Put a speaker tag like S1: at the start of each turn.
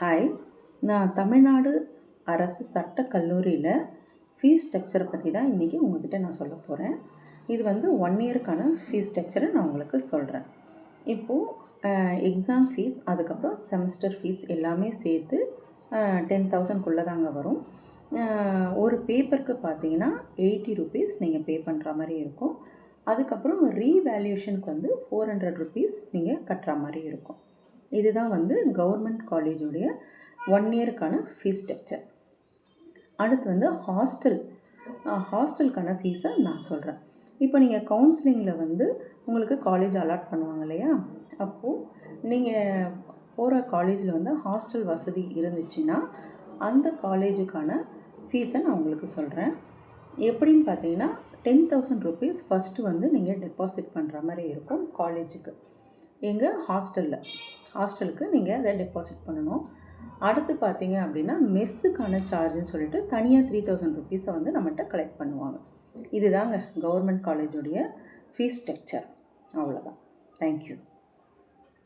S1: Hi நான் தமிழ்நாடு அரசு சட்டக்கல்லூரியில் fees ஸ்ட்ரக்சரை பற்றி தான் இன்றைக்கி உங்ககிட்ட நான் சொல்ல போகிறேன் இது வந்து ஒன் இயருக்கான ஃபீஸ் ஸ்ட்ரக்சரை நான் உங்களுக்கு சொல்கிறேன் இப்போது எக்ஸாம் ஃபீஸ் அதுக்கப்புறம் செமஸ்டர் ஃபீஸ் எல்லாமே சேர்த்து டென் தௌசண்ட்குள்ளே தாங்க வரும். ஒரு பேப்பருக்கு பார்த்தீங்கன்னா எயிட்டி ருபீஸ் நீங்கள் பே பண்ணுற மாதிரி இருக்கும். அதுக்கப்புறம் ரீவேல்யூஷனுக்கு வந்து ஃபோர் ஹண்ட்ரட் ருபீஸ் நீங்கள் கட்டுற மாதிரி இருக்கும். இதுதான் வந்து கவர்மெண்ட் காலேஜுடைய ஒன் இயருக்கான ஃபீஸ் ஸ்ட்ரக்சர் அடுத்து வந்து ஹாஸ்டல் ஹாஸ்டலுக்கான ஃபீஸை நான் சொல்கிறேன் இப்போ நீங்கள் கவுன்சிலிங்கில் வந்து உங்களுக்கு காலேஜ் அலாட் பண்ணுவாங்க இல்லையா? அப்போது நீங்கள் போகிற காலேஜில் வந்து ஹாஸ்டல் வசதி இருந்துச்சுன்னா அந்த காலேஜுக்கான ஃபீஸை நான் உங்களுக்கு சொல்கிறேன் எப்படின்னு பார்த்தீங்கன்னா டென் தௌசண்ட் ருபீஸ் ஃபஸ்ட்டு வந்து நீங்கள் டெபாசிட் பண்ணுற மாதிரி இருக்கும் காலேஜுக்கு எங்கள் ஹாஸ்டலில் ஹாஸ்டலுக்கு நீங்கள் அதை டெபாசிட் பண்ணணும். அடுத்து பார்த்தீங்க அப்படின்னா மெஸ்ஸுக்கான சார்ஜுன்னு சொல்லிட்டு தனியாக த்ரீ தௌசண்ட் ருபீஸை வந்து நம்மகிட்ட கலெக்ட் பண்ணுவாங்க. இதுதாங்க கவர்மெண்ட் காலேஜுடைய ஃபீஸ் ஸ்ட்ரக்சர் அவ்வளோதான் தேங்க்யூ